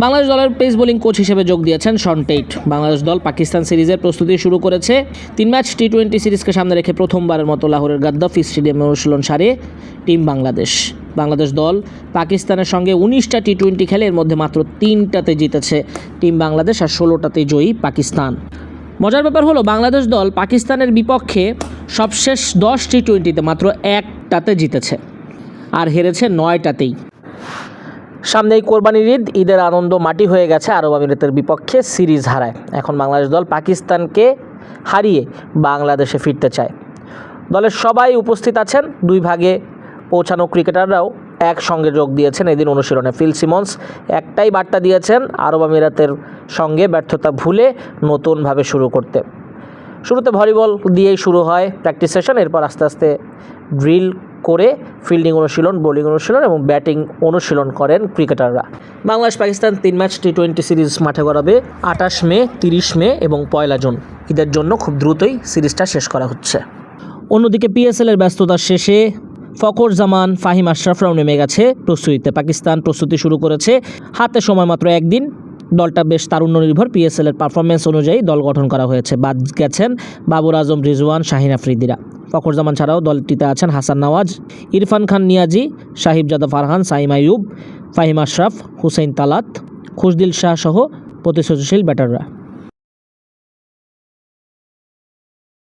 বাংলাদেশ দলের pace bowling coach হিসেবে যোগ দিয়েছেন শন টেইট। বাংলাদেশ দল পাকিস্তান সিরিজের প্রস্তুতি শুরু করেছে। তিন ম্যাচ টি টোয়েন্টি সিরিজকে সামনে রেখে প্রথমবারের মতো লাহোরের গাদ্দাফি স্টেডিয়ামে অনুশীলন সারে টিম বাংলাদেশ। বাংলাদেশ দল পাকিস্তানের সঙ্গে উনিশটা টি টোয়েন্টি খেলে এর মধ্যে মাত্র তিনটাতে জিতেছে টিম বাংলাদেশ আর ষোলোটাতে জয়ী পাকিস্তান। মজার ব্যাপার হলো, বাংলাদেশ দল পাকিস্তানের বিপক্ষে সবশেষ দশ টি টোয়েন্টিতে মাত্র একটাতে জিতেছে আর হেরেছে নয়টাতেই। সামনেই কোরবানির ঈদ, ঈদের আনন্দ মাটি হয়ে গেছে আরব আমিরাতের বিপক্ষে সিরিজ হারায়। এখন বাংলাদেশ দল পাকিস্তানকে হারিয়ে বাংলাদেশে ফিরতে চায়। দলের সবাই উপস্থিত আছেন, দুই ভাগে পৌঁছানো ক্রিকেটাররাও একসঙ্গে যোগ দিয়েছেন এদিন অনুশীলনে। ফিল সিমন্স একটাই বার্তা দিয়েছেন আরব আমিরাতের সঙ্গে ব্যর্থতা ভুলে নতুনভাবে শুরু করতে। শুরুতে ভলিবল দিয়েই শুরু হয় প্র্যাকটিস সেশন, এরপর আস্তে আস্তে ড্রিল করে ফিল্ডিং অনুশীলন, বোলিং অনুশীলন এবং ব্যাটিং অনুশীলন করেন ক্রিকেটাররা। বাংলাদেশ পাকিস্তান তিন ম্যাচ টি টোয়েন্টি সিরিজ মাঠে গড়াবে আঠাশ মে, তিরিশ মে এবং পয়লা জুন। ঈদের জন্য খুব দ্রুতই সিরিজটা শেষ করা হচ্ছে। অন্যদিকে পিএসএলের ব্যস্ততার শেষে ফকর জামান, ফাহিম আশরাফরাও নেমে গেছে প্রস্তুতিতে। পাকিস্তান প্রস্তুতি শুরু করেছে হাতে সময় মাত্র একদিন। দলটা বেশ তারুণ্য নির্ভর পিএসএল এর পারফরমেন্স অনুযায়ী দল গঠন করা হয়েছে। বাদ গেছেন বাবর আজম, রিজওয়ান, শাহিন আফ্রিদিরা। ফখর জামান ছাড়াও দলটিতে আছেন হাসান নওয়াজ, ইরফান খান নিয়াজি, সাহিবজাদা ফারহান, সাইম আইয়ুব, ফাহিম আশরাফ হুসেন তালাত, খুশদিল শাহ সহ প্রতিশ্রুতিশীল ব্যাটাররা।